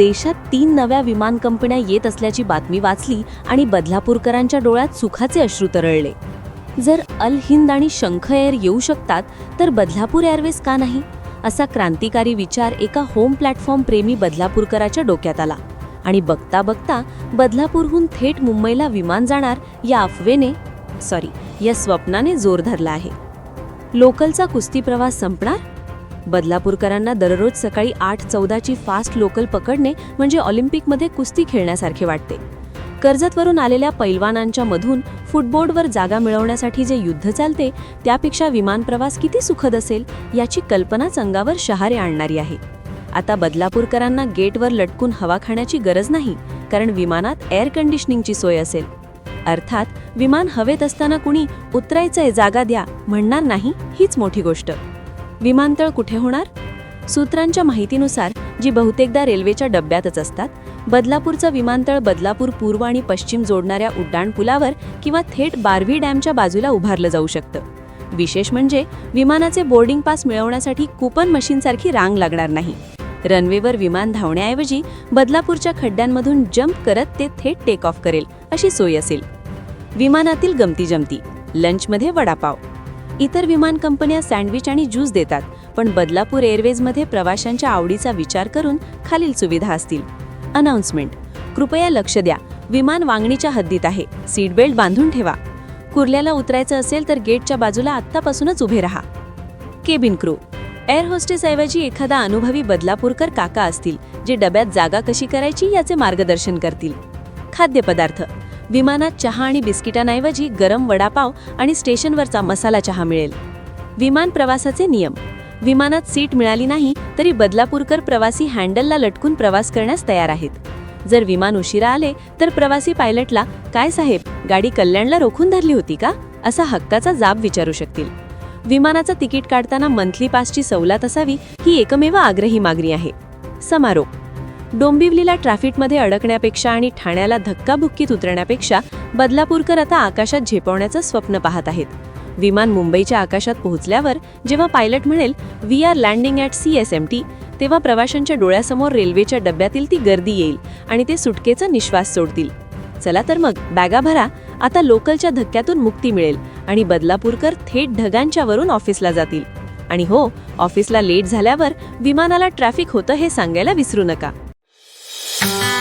देशात तीन नव्या विमान कंपन्या येत असल्याची बातमी वाचली आणि बदलापूरकरांच्या डोळ्यात सुखाचे अश्रू तरळले. जर अल हिंद आणि शंख एअर येऊ शकतात तर बदलापूर एअरवेज का नाही? असा क्रांतिकारी विचार एका होम प्लॅटफॉर्म प्रेमी बदलापूरकराच्या डोक्यात आला. आणि बघता बघता बदलापूरहून थेट मुंबईला विमान जाणार या अफवेने सॉरी या स्वप्नाने जोर धरला आहे. लोकलचा कुस्ती प्रवास संपणार? बदलापूरकरांना दररोज सकाळी आठ चौदाची फास्ट लोकल पकडणे म्हणजे ऑलिम्पिकमध्ये कुस्ती खेळण्यासारखे वाटते. कर्जतवरून आलेल्या पैलवानांच्या मधून फुटबोर्डवर जागा मिळवण्यासाठी जे युद्ध चालते त्यापेक्षा विमान प्रवास किती सुखद असेल याची कल्पनाच अंगावर शहारे आणणारी आहे. आता बदलापूरकरांना गेटवर लटकून हवा खाण्याची गरज नाही कारण विमानात एअर कंडिशनिंगची सोय असेल. अर्थात विमान हवेत असताना कुणी उतरायचंय जागा द्या म्हणणार नाही हीच मोठी गोष्ट. विमानतळ कुठे होणार? सूत्रांच्या माहितीनुसार जी बहुतेकदा रेल्वेच्या डब्यातच असतात बदलापूरचं विमानतळ बदलापूर पूर्व आणि पश्चिम जोडणाऱ्या उड्डाणपुलावर किंवा थेट बारवी डॅमच्या बाजूला उभारलं जाऊ शकतं. विशेष म्हणजे विमानाचे बोर्डिंग पास मिळवण्यासाठी कुपन मशीनसारखी रांग लागणार नाही. रनवेवर विमान धावण्याऐवजी बदलापूरच्या खड्ड्यांमधून जम्प करत ते थेट टेक ऑफ करेल अशी सोय असेल. विमानातील गमती जमती लंचमध्ये वडापाव. इतर विमान कंपन्या सँडविच आणि ज्यूस देतात पण बदलापूर एअरवेजमध्ये प्रवाशांच्या आवडीचा विचार करून खालील सुविधा असतील. अनाउन्समेंट कृपया लक्ष द्या. विमान वांगणीच्या हद्दीत आहे. सीट बेल्ट बांधून ठेवा. कुर्ल्याला उतरायचं असेल तर गेटच्या बाजूला आत्तापासूनच उभे राहा. Cabin crew. एअर होस्टेसऐवजी एखादा अनुभवी बदलापूरकर काका असतील जे डब्यात जागा कशी करायची याचे मार्गदर्शन करतील. खाद्यपदार्थ. विमानात चहा आणि बिस्किटांऐवजी गरम वडापाव आणि स्टेशनवरचा मसाला चहा मिळेल. विमान प्रवासाचे नियम. विमानात सीट मिळाली नाही तरी बदलापूरकर प्रवासी हँडलला लटकून प्रवास करण्यास तयार आहेत. जर विमान उशिरा आले तर प्रवासी पायलटला काय साहेब गाडी कल्याणला रोखून धरली होती का? असा हक्काचा जाब विचारू शकतील. विमानाचं तिकीट काढताना मंथली पासची सवलत असावी ही एकमेव आग्रही मागणी आहे. समारोप. डोंबिवलीला ट्रॅफिकमध्ये अडकण्यापेक्षा आणि ठाण्याला धक्काबुक्कीत उतरण्यापेक्षा बदलापूरकर आता आकाशात झेपवण्याचं स्वप्न पाहत आहेत. विमान मुंबईच्या आकाशात पोहोचल्यावर जेव्हा पायलट म्हणेल we are landing at C S M T तेव्हा प्रवाशांच्या डोळ्यासमोर रेल्वेच्या डब्यातील ती गर्दी येईल आणि ते सुटकेचा निश्वास सोडतील. चला तर मग बॅगा भरा. आता लोकलच्या धक्क्यातून मुक्ती मिळेल आणि बदलापूरकर थेट ढगांच्या वरून ऑफिसला जातील. आणि हो ऑफिसला लेट झाल्यावर विमानाला ट्रॅफिक होतं हे सांगायला विसरू नका. Thank you.